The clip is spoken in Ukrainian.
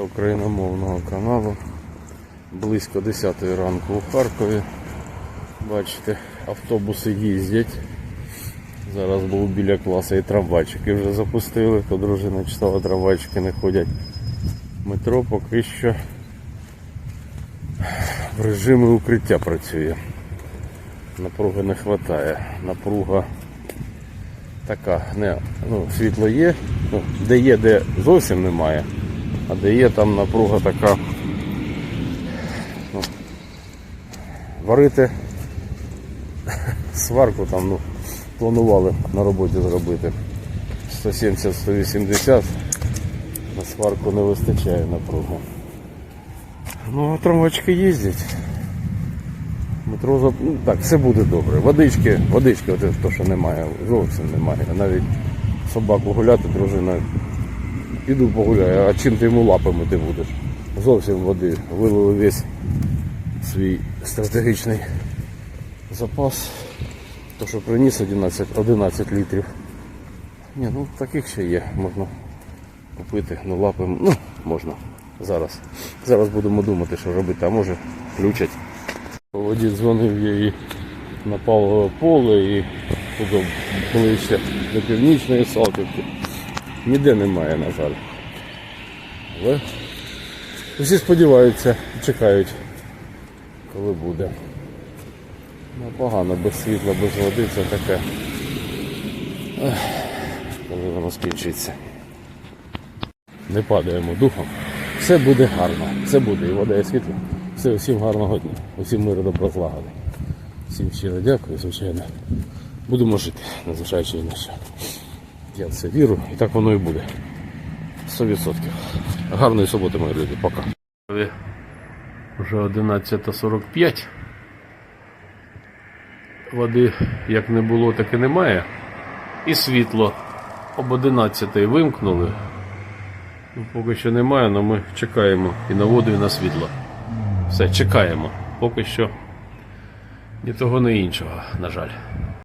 україномовного каналу. Близько 10 ранку у Харкові. Бачите, автобуси їздять. Зараз був біля класу і трамвайчики вже запустили, то дружина читала, трамвайчики не ходять. Метро поки що в режимі укриття працює. Напруги не вистачає. Напруга така, не, ну, світло є, ну, де є, де зовсім немає, а де є там напруга така. Ну, варити сварку там, ну, планували на роботі зробити 170-180, на сварку не вистачає напруги. Ну, а трамвайчики їздять. Метро зап- ну, так, все буде добре. Водички, водички, от то, що немає, зовсім немає. Навіть собаку гуляти, дружина, піду погуляю, а чим ти йому лапи мити будеш? Зовсім води. Вилили весь свій стратегічний запас. То, що приніс 11, 11 літрів. Ні, ну таких ще є, можна купити, ну лапи, ну, можна. Зараз. Зараз будемо думати, що робити, а може включать. По воді дзвонив я і на Павлове поле і туди ближче до північної Салтівки. Ніде немає, на жаль. Але всі сподіваються, і чекають, коли буде. Ну, погано, без світла, без води це таке. Ех, Коли воно скінчиться. Не падаємо духом. Все буде гарно. Все буде. І вода, і світло. Все, всім гарного дня. Усім миру добро злагоди. Всім щиро дякую, звичайно. Будемо жити, незважаючи на що. Я це вірю, і так воно і буде. 100%. Гарної суботи, мої люди. Пока. Вже 11.45. Води як не було, так і немає. І світло об 11 вимкнули. Ну, поки що немає, але ми чекаємо і на воду, і на світло. Все, чекаємо. Поки що ні того, ні іншого, на жаль.